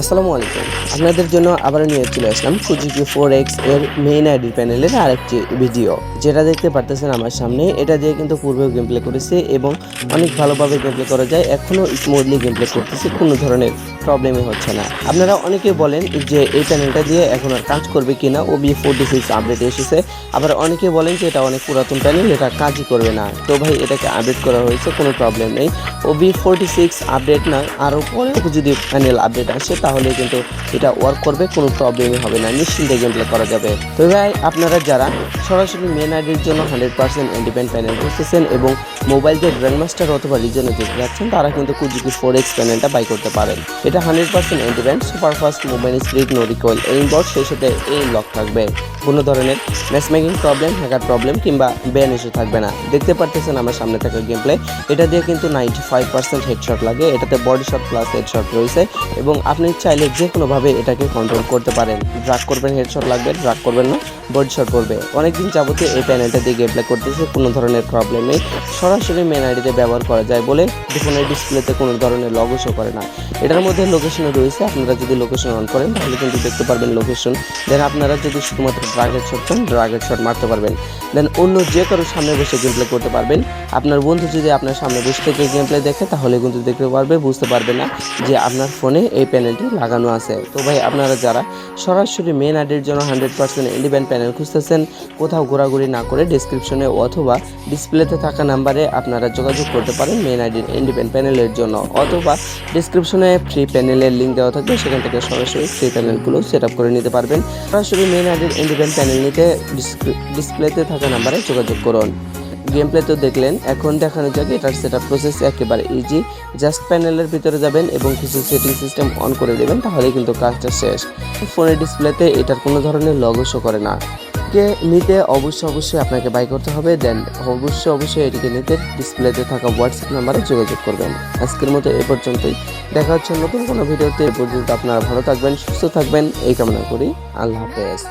আসসালামু আলাইকুম। আপনাদের জন্য আবার নিয়ে চলে আসলাম সুজুকি ফোর এক্সের মেইন আইডি প্যানেলের আরেকটি ভিডিও যেটা দেখতে পারতেছেন আমার সামনে, এটা দিয়ে কিন্তু পূর্বেও গেম প্লে করেছে এবং অনেক ভালোভাবে গেম প্লে করা যায়। এখনও স্মুথলি গেম প্লে করতেছে, কোনো ধরনের প্রবলেমই হচ্ছে না। আপনারা অনেকে বলেন যে এই প্যানেলটা দিয়ে এখন আর কাজ করবে কিনা O B forty six update এসেছে। আবার অনেকে বলেন যে এটা অনেক পুরাতন প্যানেল এটা কাজই করবে না। তো ভাই, এটাকে আপডেট করা হয়েছে, কোনো প্রবলেম নেই। O B forty six update না, আরও পরে যদি প্যানেল আপডেট আসে তাহলে কিন্তু এটা ওয়ার্ক করবে, কোনো প্রবলেমই হবে না। নিশ্চিন্তে গেম প্লে করা যাবে। তো ভাই, আপনারা যারা সরাসরি মেন আইডির জন্য হান্ড্রেড পার্সেন্ট ইন্ডিপেন্ড প্যানেল খুঁজতেছেন এবং মোবাইল দিয়ে গ্র্যান্ডমাস্টার অথবা রিজনে যেতে যাচ্ছেন তারা কিন্তু কুজিকি ফোর এক্স প্যানেলটা বাই করতে পারেন। এটা hundred percent independent superfast mobile speed no recoil এই বট সেই সাথে এই লক থাকবে। কোনো ধরনের ম্যাচমেকিং প্রবলেম হ্যাকার প্রবলেম কিংবা ব্যান ইস্যু থাকবে না। দেখতে পারতেছেন আমার সামনে থাকা গেম প্লে এটা দিয়ে কিন্তু নাইনটি ফাইভ পার্সেন্ট হেডশট লাগে। এটাতে বডি শট প্লাস হেডশট রয়েছে এবং আপনি চাইলে যে কোনোভাবে এটাকে কন্ট্রোল করতে পারেন। ড্রাগ করবেন হেডশট লাগবে ড্রাগ করবেন না বডি শট করবে। অনেকদিন যাবতীয় এই প্যানেলটা দিয়ে গেম প্লে করতেছে, কোনো ধরনের প্রবলেম নেই। সরাসরি মেন আইডিতে ব্যবহার করা যায় বলে ফোনের ডিসপ্লেতে কোনো ধরনের লগো শো করে না। এটার মধ্যে লোকেশনও রয়েছে, আপনারা যদি লোকেশন অন করেন, তাহলে কিন্তু দেখতে পারবেন লোকেশন দেন আপনারা যদি শুধুমাত্র ড্রাগের শট চান ড্রাগের শট মারতে পারবেন। দেন অন্য যে কারও সামনে বসে গেম প্লে করতে পারবেন। আপনার বন্ধু যদি আপনার সামনে বসে থেকে গেম প্লে দেখে, তাহলে কিন্তু দেখতে পারবে, বুঝতে পারবে না যে আপনার ফোনে এই প্যানেলটি লাগানো আছে। তো ভাই, আপনারা যারা সরাসরি মেন আইডির জন্য হান্ড্রেড পার্সেন্ট ইন্ডিপেন্ড প্যানেল খুঁজতেছেন, কোথাও ঘোরাঘুরি না করে ডিসক্রিপশনে অথবা ডিসপ্লেতে থাকা নাম্বারে আপনারা যোগাযোগ করতে পারেন মেন আইডির ইন্ডিপেন্ড প্যানেলের জন্য। অথবা ডিসক্রিপশনে ফ্রি প্যানেলের লিঙ্ক দেওয়া থাকবে, সেখান থেকে সরাসরি ফ্রি প্যানেলগুলো সেট আপ করে নিতে পারবেন। সরাসরি মেন আইডির ইন্ডিপেন্ড প্যানেল নিতে ডিসপ্লেতে থাকা নাম্বারে যোগাযোগ করুন। গেম প্লে তো দেখলেন, এখন দেখানো যাক এটার সেট প্রসেস একেবারে ইজি জাস্ট প্যানেলের ভিতরে যাবেন এবং কিছু সেটিং সিস্টেম অন করে দেবেন তাহলে কিন্তু কাজটা শেষ। ফোনের ডিসপ্লেতে এটার কোনো ধরনের লগো শো করে না। কে নিতে অবশ্যই অবশ্যই আপনাকে বাই করতে হবে দেন অবশ্যই অবশ্যই এটিকে নিতে ডিসপ্লেতে থাকা হোয়াটসঅ্যাপ নাম্বারে যোগাযোগ করবেন। আজকের মতো এ পর্যন্তই। দেখা হচ্ছে নতুন কোনো ভিডিওতে। এ পর্যন্ত আপনারা ভালো থাকবেন, সুস্থ থাকবেন, এই কামনা করি। আল্লাহ হাফেজ।